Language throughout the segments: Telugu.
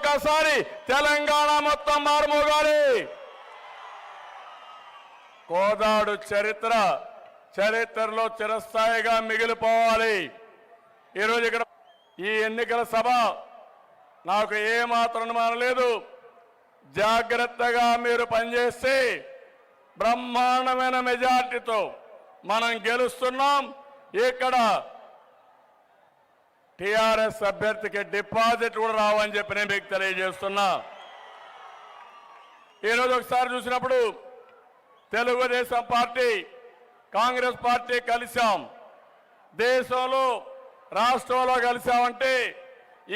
ఒక్కసారి తెలంగాణ మొత్తం మారుమోగాలి కోదాడు చరిత్ర చరిత్రలో చిరస్థాయిగా మిగిలిపోవాలి. ఈరోజు ఇక్కడ ఈ ఎన్నికల సభ నాకు ఏ మాత్రం అనుమానం లేదు. జాగ్రత్తగా మీరు పనిచేస్తే బ్రహ్మాండమైన మెజార్టీతో మనం గెలుస్తున్నాం. ఇక్కడ టిఆర్ఎస్ అభ్యర్థికి డిపాజిట్ కూడా రావని చెప్పి నేను మీకు తెలియజేస్తున్నా. ఈరోజు ఒకసారి చూసినప్పుడు తెలుగుదేశం పార్టీ కాంగ్రెస్ పార్టీ కలిశాం. దేశంలో రాష్ట్రంలో కలిశామంటే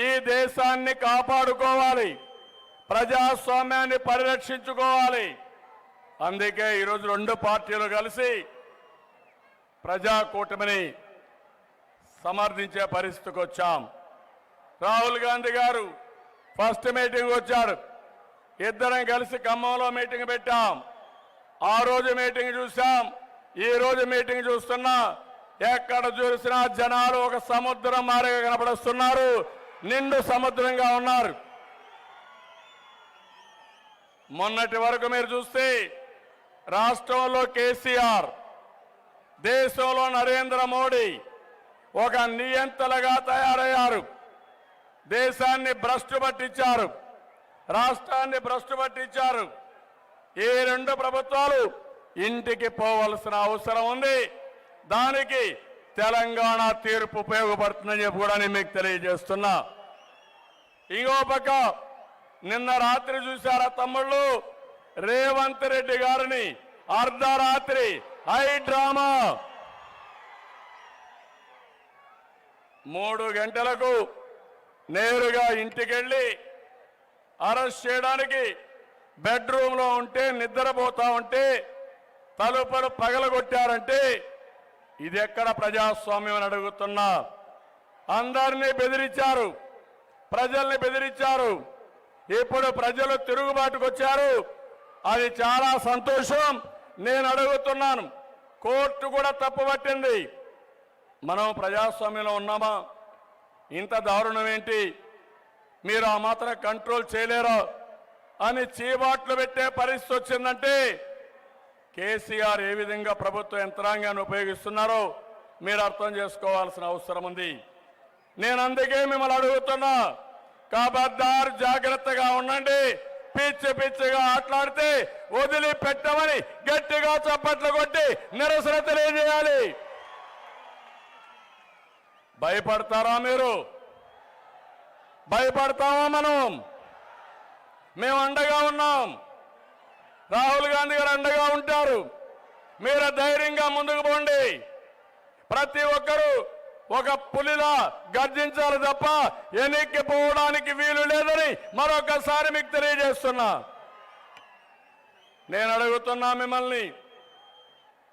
ఈ దేశాన్ని కాపాడుకోవాలి. ప్రజాస్వామ్యాన్ని పరిరక్షించుకోవాలి. అందుకే ఈరోజు రెండు పార్టీలు కలిసి ప్రజా కూటమిని సమర్థించే పరిస్థితికి వచ్చాం. రాహుల్ గాంధీ గారు ఫస్ట్ మీటింగ్ వచ్చారు. ఇద్దరం కలిసి ఖమ్మంలో మీటింగ్ పెట్టాం. ఆ రోజు మీటింగ్ చూసాం ఈ రోజు మీటింగ్ చూస్తున్నా ఎక్కడ చూసినా జనాలు ఒక సముద్రం మారిగా కనపడుస్తున్నారు. నిండు సముద్రంగా ఉన్నారు. మొన్నటి వరకు మీరు చూస్తే రాష్ట్రంలో కేసీఆర్ దేశంలో నరేంద్ర మోడీ ఒక నియంతలుగా తయారయ్యారు. దేశాన్ని భ్రష్టు పట్టించారు. రాష్ట్రాన్ని భ్రష్టు పట్టించారు. ఈ రెండు ప్రభుత్వాలు ఇంటికి పోవలసిన అవసరం ఉంది. దానికి తెలంగాణ తీర్పు ఉపయోగపడుతుందని చెప్పి కూడా నేను మీకు తెలియజేస్తున్నా. ఇంకో పక్క నిన్న రాత్రి చూశారా తమ్ముళ్ళు? రేవంత్ రెడ్డి గారిని అర్ధరాత్రి హై డ్రామా మూడు గంటలకు నేరుగా ఇంటికెళ్ళి అరెస్ట్ చేయడానికి బెడ్రూమ్లో ఉంటే నిద్రపోతా ఉంటే తలుపులు పగలగొట్టారంటే ఇది ఎక్కడ ప్రజాస్వామ్యం అని అడుగుతున్నా. అందరినీ బెదిరించారు. ప్రజల్ని బెదిరించారు. ఇప్పుడు ప్రజలు తిరుగుబాటుకు వచ్చారు. అది చాలా సంతోషం. నేను అడుగుతున్నాను. కోర్టు కూడా తప్పుపట్టింది మనం ప్రజాస్వామ్యంలో ఉన్నామా? ఇంత దారుణం ఏంటి? మీరు ఆ మాత్రం కంట్రోల్ చేయలేరా? అని చీబాట్లు పెట్టే పరిస్థితి వచ్చిందంటే కేసీఆర్ ఏ విధంగా ప్రభుత్వ యంత్రాంగాన్ని ఉపయోగిస్తున్నారో మీరు అర్థం చేసుకోవాల్సిన అవసరం ఉంది. నేను అందుకే మిమ్మల్ని అడుగుతున్నా కాబద్దారు జాగ్రత్తగా ఉండండి. పిచ్చి పిచ్చిగా ఆటలాడితే వదిలిపెట్టమని గట్టిగా చప్పట్లు కొట్టి నిరసన తెలియజేయాలి. భయపడతారా మీరు? భయపడతామా మనం? మేము అండగా ఉన్నాం. రాహుల్ గాంధీ గారు అండగా ఉంటారు. మీరు ధైర్యంగా ముందుకు పోండి. ప్రతి ఒక్కరూ ఒక పులిలా గర్జించాలి తప్ప వెనక్కి పోవడానికి వీలు లేదని మరొకసారి మీకు తెలియజేస్తున్నా. నేను అడుగుతున్నా మిమ్మల్ని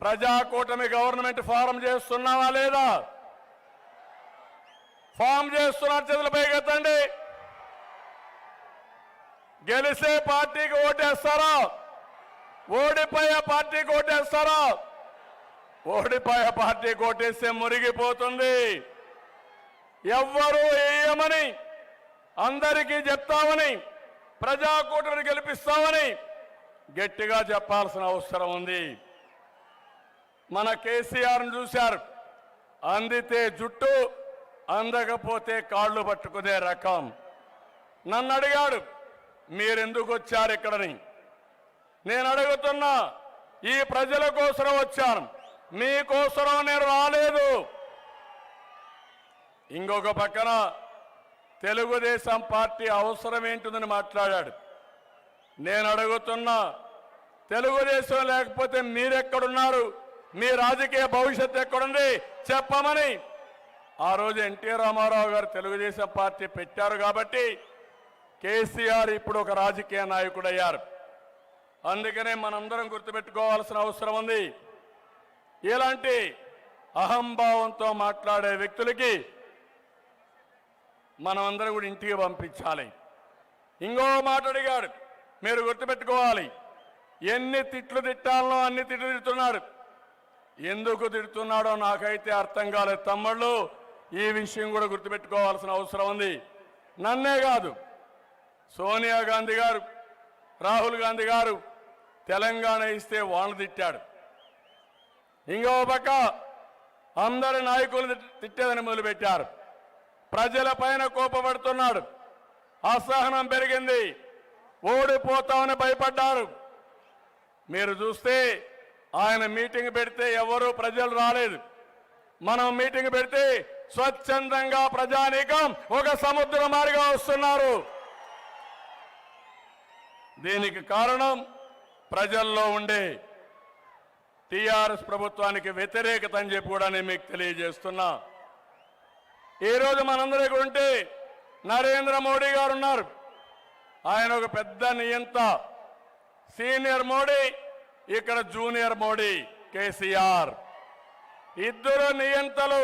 ప్రజాకూటమి గవర్నమెంట్ ఫారం చేస్తున్నావా లేదా? ఫామ్ చేస్తున్నారు చేతులపై ఎత్తండి. గెలిసే పార్టీకి ఓటేస్తారా? ఓడిపోయే పార్టీకి ఓటేస్తారా? ఓడిపోయే పార్టీకి ఓటేస్తే మురిగిపోతుంది. ఎవ్వరూ వేయమని అందరికీ చెప్తామని ప్రజాకూటమిని గెలిపిస్తామని గట్టిగా చెప్పాల్సిన అవసరం ఉంది. మన కేసీఆర్ను చూశారు. అందితే జుట్టు అందకపోతే కాళ్ళు పట్టుకునే రకం. నన్ను అడిగాడు మీరెందుకు వచ్చారు ఇక్కడని? నేను అడుగుతున్నా ఈ ప్రజల కోసం వచ్చాను. మీకోసరం నేను రాలేదు. ఇంకొక పక్కన తెలుగుదేశం పార్టీ అవసరం ఏంటుందని మాట్లాడాడు. నేను అడుగుతున్నా తెలుగుదేశం లేకపోతే మీరెక్కడున్నారు? మీ రాజకీయ భవిష్యత్తు ఎక్కడుంది? చెప్పమని. ఆ రోజు ఎన్టీ రామారావు గారు తెలుగుదేశం పార్టీ పెట్టారు కాబట్టి కేసీఆర్ ఇప్పుడు ఒక రాజకీయ నాయకుడయ్యారు. అందుకనే మనందరం గుర్తుపెట్టుకోవాల్సిన అవసరం ఉంది. ఇలాంటి అహంభావంతో మాట్లాడే వ్యక్తులకి మనమందరం కూడా ఇంటికి పంపించాలి. ఇంకో మాట అడిగాడు. మీరు గుర్తుపెట్టుకోవాలి. ఎన్ని తిట్లు తిట్టాలనో అన్ని తిట్లు తిడుతున్నాడు ఎందుకు తిడుతున్నాడో నాకైతే అర్థం కాలేదు తమ్ముళ్ళు. ఈ విషయం కూడా గుర్తుపెట్టుకోవాల్సిన అవసరం ఉంది. నన్నే కాదు సోనియా గాంధీ గారు రాహుల్ గాంధీ గారు తెలంగాణ ఇస్తే వాళ్ళు తిట్టాడు. ఇంకో పక్క అందరి నాయకులు తిట్టేదని మొదలుపెట్టారు. ప్రజల పైన కోపపడుతున్నాడు. అసహనం పెరిగింది. ఓడిపోతామని భయపడ్డారు. మీరు చూస్తే ఆయన మీటింగ్ పెడితే ఎవరు ప్రజలు రాలేదు. మనం మీటింగ్ పెడితే స్వచ్ఛందంగా ప్రజానీకం ఒక సముద్ర మారిగా వస్తున్నారు. దీనికి కారణం ప్రజల్లో ఉండే టిఆర్ఎస్ ప్రభుత్వానికి వ్యతిరేకత అని చెప్పి కూడా నేను మీకు తెలియజేస్తున్నా. ఈరోజు మనందరికీ ఉంటే నరేంద్ర మోడీ గారు ఉన్నారు. ఆయన ఒక పెద్ద నియంత సీనియర్ మోడీ ఇక్కడ జూనియర్ మోడీ కేసీఆర్. ఇద్దరు నియంతలు